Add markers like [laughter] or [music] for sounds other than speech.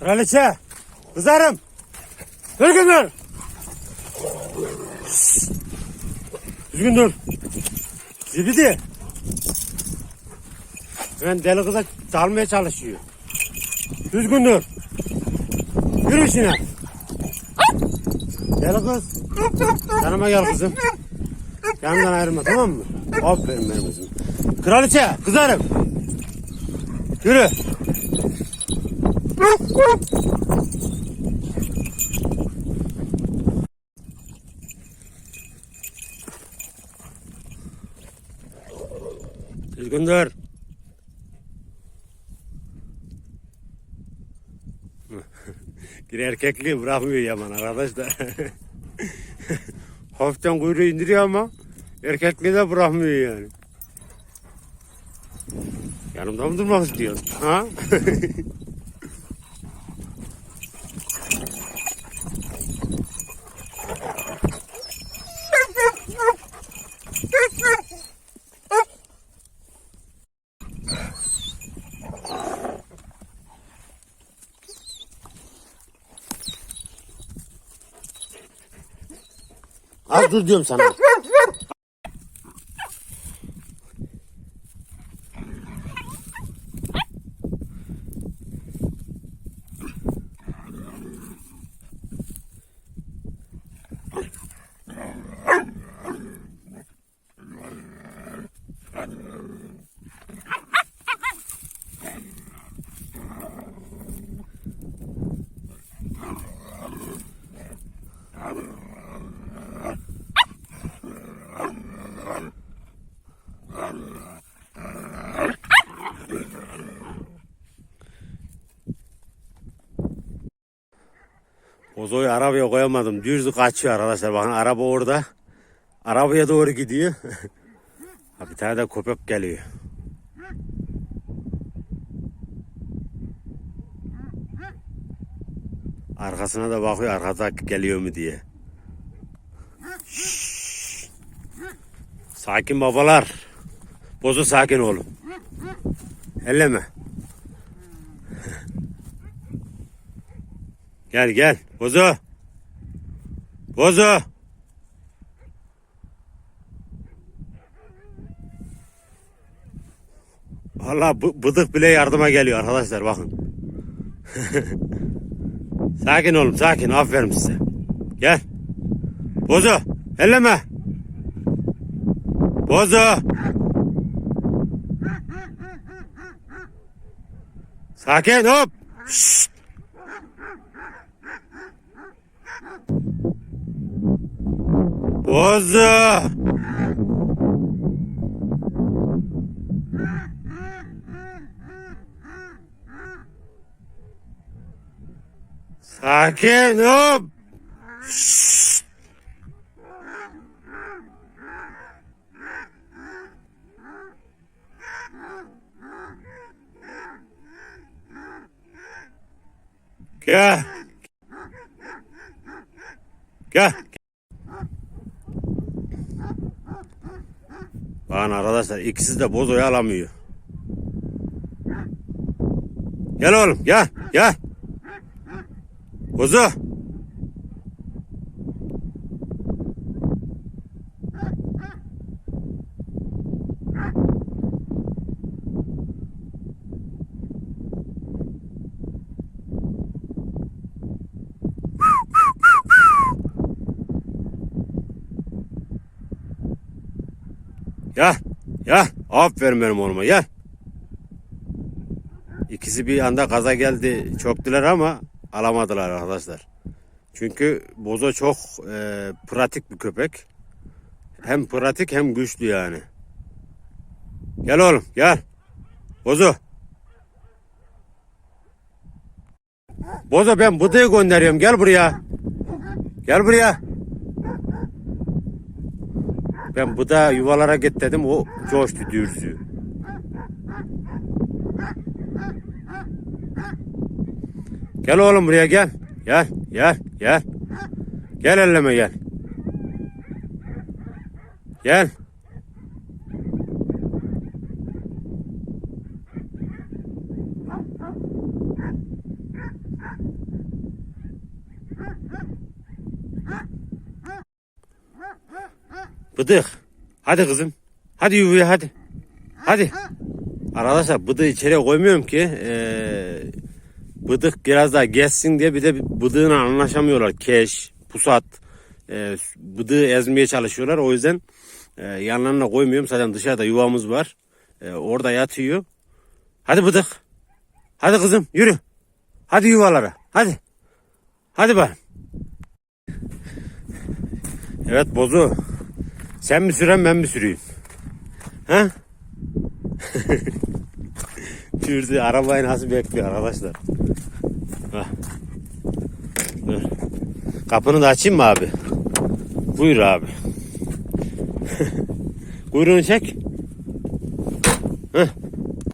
Kraliçe. Kızarım. Düzgün dur. Düzgün dur. Zibidi. Ben deli kıza dalmaya çalışıyor. Düzgün dur. Yürü işine. Deli kız. Yanıma gel kızım. Yanımdan ayrılma tamam mı? Aferin benim kızım. Kraliçe kızarım. Yürü. Düzgün dur. Bir erkekliği bırakmıyor Yaman arkadaşlar. Hafiften kuyruğu indiriyor ama erkekliği de bırakmıyor yani. Yanımda mı durmak istiyorsun? Ha? Az dur diyorum sana. Bozoyu arabaya koyamadım. Düz kaçıyor arkadaşlar. Bakın araba orada. Arabaya doğru gidiyor. [laughs] bir tane de köpek geliyor. Arkasına da bakıyor arkada geliyor mu diye. Şşş. Sakin babalar. Bozu sakin olun. Elleme. Gel gel. Bozu. Bozu. Valla bıdık bile yardıma geliyor arkadaşlar bakın. [laughs] sakin olun sakin aferin size. Gel. Bozu. Elleme. Bozu. Sakin hop. Şşt. Bozu. Sakin hop. Şşt. Gel. Gel. Bakın arkadaşlar ikisi de bozoyu alamıyor. Gel oğlum gel gel. Bozu. Gel. Gel. Aferin benim oğluma gel. İkisi bir anda gaza geldi. Çöktüler ama alamadılar arkadaşlar. Çünkü Bozo çok e, pratik bir köpek. Hem pratik hem güçlü yani. Gel oğlum gel. Bozo. Bozo ben Bıdı'yı gönderiyorum. Gel buraya. Gel buraya. Ben bu da yuvalara git dedim o coştu dürzü. Gel oğlum buraya gel. Gel gel gel. Gel elleme gel. Gel. Bıdık. Hadi kızım. Hadi yuvaya hadi. Hadi. Arkadaşlar bıdığı içeriye koymuyorum ki. Ee, bıdık biraz daha geçsin diye bir de bıdığına anlaşamıyorlar. Keş, pusat. E, bıdığı ezmeye çalışıyorlar. O yüzden e, yanlarına koymuyorum. Zaten dışarıda yuvamız var. E, orada yatıyor. Hadi bıdık. Hadi kızım yürü. Hadi yuvalara. Hadi. Hadi bak. Evet bozu. Sen mi süren ben mi süreyim? Ha? [laughs] Türdü arabayı nasıl bekliyor arkadaşlar. Hah. Dur. Kapını da açayım mı abi? Buyur abi. [laughs] Kuyruğunu çek. Heh.